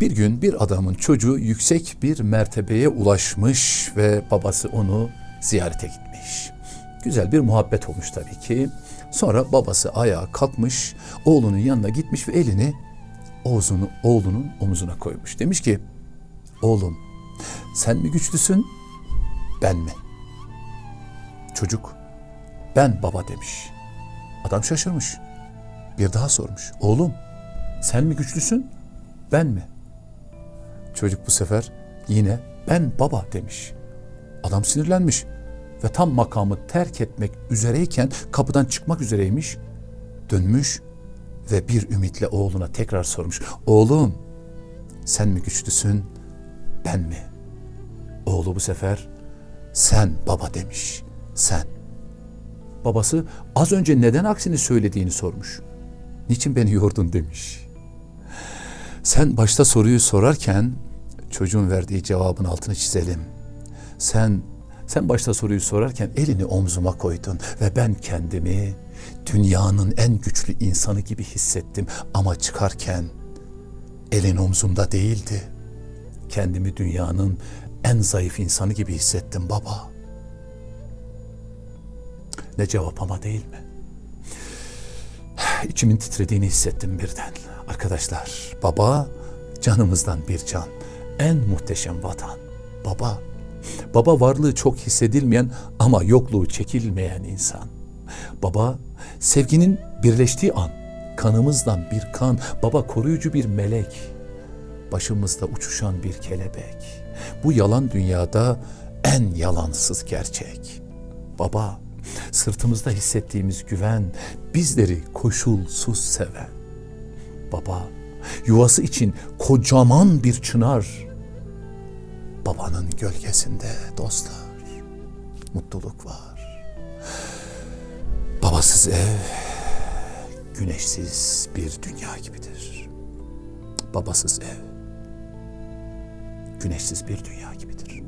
Bir gün bir adamın çocuğu yüksek bir mertebeye ulaşmış ve babası onu ziyarete gitmiş. Güzel bir muhabbet olmuş tabii ki. Sonra babası ayağa kalkmış, oğlunun yanına gitmiş ve elini oğlunu, oğlunun omuzuna koymuş. Demiş ki, oğlum sen mi güçlüsün, ben mi? Çocuk, ben baba demiş. Adam şaşırmış. Bir daha sormuş. Oğlum sen mi güçlüsün, ben mi? Çocuk bu sefer yine ben baba demiş. Adam sinirlenmiş ve tam makamı terk etmek üzereyken kapıdan çıkmak üzereymiş. Dönmüş ve bir ümitle oğluna tekrar sormuş. Oğlum sen mi güçlüsün, ben mi? Oğlu bu sefer sen baba demiş. Sen. Babası az önce neden aksini söylediğini sormuş. Niçin beni yordun demiş. Sen başta soruyu sorarken çocuğun verdiği cevabın altını çizelim. Sen sen başta soruyu sorarken elini omzuma koydun ve ben kendimi dünyanın en güçlü insanı gibi hissettim ama çıkarken elin omzumda değildi. Kendimi dünyanın en zayıf insanı gibi hissettim baba. Ne cevap ama değil mi? İçimin titrediğini hissettim birden. Arkadaşlar, baba canımızdan bir can. En muhteşem vatan. Baba. Baba varlığı çok hissedilmeyen ama yokluğu çekilmeyen insan. Baba sevginin birleştiği an. Kanımızdan bir kan. Baba koruyucu bir melek. Başımızda uçuşan bir kelebek. Bu yalan dünyada en yalansız gerçek. Baba, sırtımızda hissettiğimiz güven, bizleri koşulsuz seven. Baba, yuvası için kocaman bir çınar. Babanın gölgesinde dostlar, mutluluk var. Babasız ev, güneşsiz bir dünya gibidir. Babasız ev, güneşsiz bir dünya gibidir.